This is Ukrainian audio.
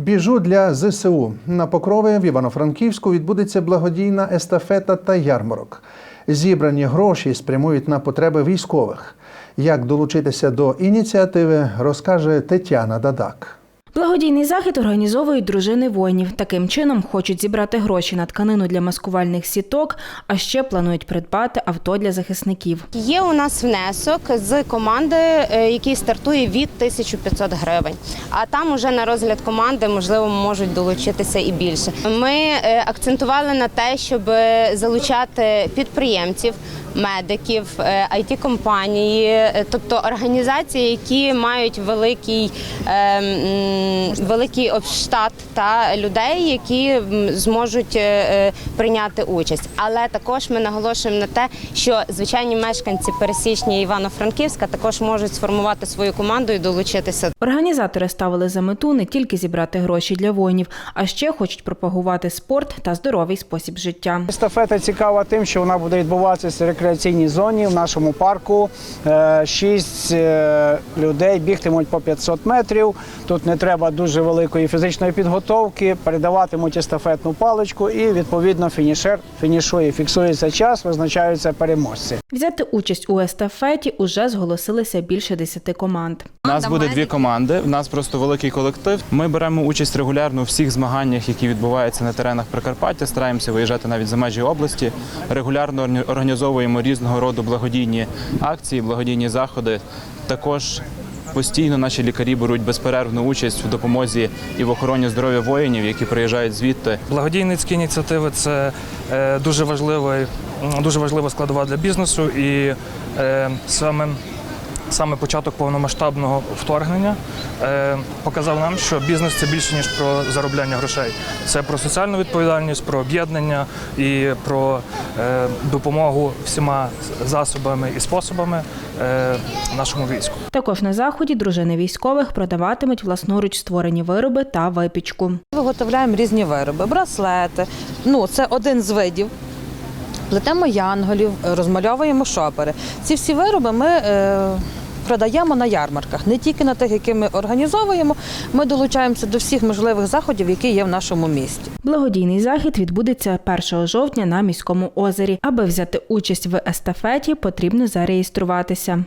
Біжу для ЗСУ. На Покрові в Івано-Франківську відбудеться благодійна естафета та ярмарок. Зібрані гроші спрямують на потреби військових. Як долучитися до ініціативи, розкаже Тетяна Дадак. Благодійний захід організовують дружини воїнів. Таким чином хочуть зібрати гроші на тканину для маскувальних сіток, а ще планують придбати авто для захисників. Є у нас внесок з команди, е, який стартує від 1500 гривень. А там уже на розгляд команди можливо можуть долучитися і більше. Ми е, акцентували на те, щоб залучати підприємців. Медиків, it компанії е, тобто організації, які мають великий, е, великий обштат та людей, які зможуть е, е, прийняти участь. Але також ми наголошуємо на те, що звичайні мешканці пересічні Івано-Франківська також можуть сформувати свою команду і долучитися. Організатори ставили за мету не тільки зібрати гроші для воїнів, а ще хочуть пропагувати спорт та здоровий спосіб життя. Естафета цікава тим, що вона буде відбуватися в рекреаційній зоні в нашому парку. Е, Шість е, людей бігтимуть по 500 метрів. Тут не треба дуже великої фізичної підготовки. Передаватимуть естафетну паличку, і відповідно фінішер фінішує. Фіксується час, визначаються переможці. Взяти участь у естафеті уже зголосилися більше десяти команд. У нас буде дві команди. У нас просто великий колектив. Ми беремо участь регулярно у всіх змаганнях, які відбуваються на теренах Прикарпаття. Стараємося виїжджати навіть за межі області. Регулярно орні- організовуємо різного роду благодійні акції, благодійні заходи. Також постійно наші лікарі беруть безперервну участь в допомозі і в охороні здоров'я воїнів, які приїжджають звідти. Благодійницькі ініціативи це е, дуже важлива, дуже важлива складова для бізнесу і е, саме. Саме початок повномасштабного вторгнення е, показав нам, що бізнес це більше ніж про заробляння грошей. Це про соціальну відповідальність, про об'єднання і про е, допомогу всіма засобами і способами е, нашому війську. Також на заході дружини військових продаватимуть власноруч створені вироби та випічку. Виготовляємо різні вироби, браслети. Ну, це один з видів. Плетемо янголів, розмальовуємо шопери. Ці всі вироби ми е, продаємо на ярмарках, не тільки на тих, які ми організовуємо. Ми долучаємося до всіх можливих заходів, які є в нашому місті. Благодійний захід відбудеться 1 жовтня на міському озері. Аби взяти участь в естафеті, потрібно зареєструватися.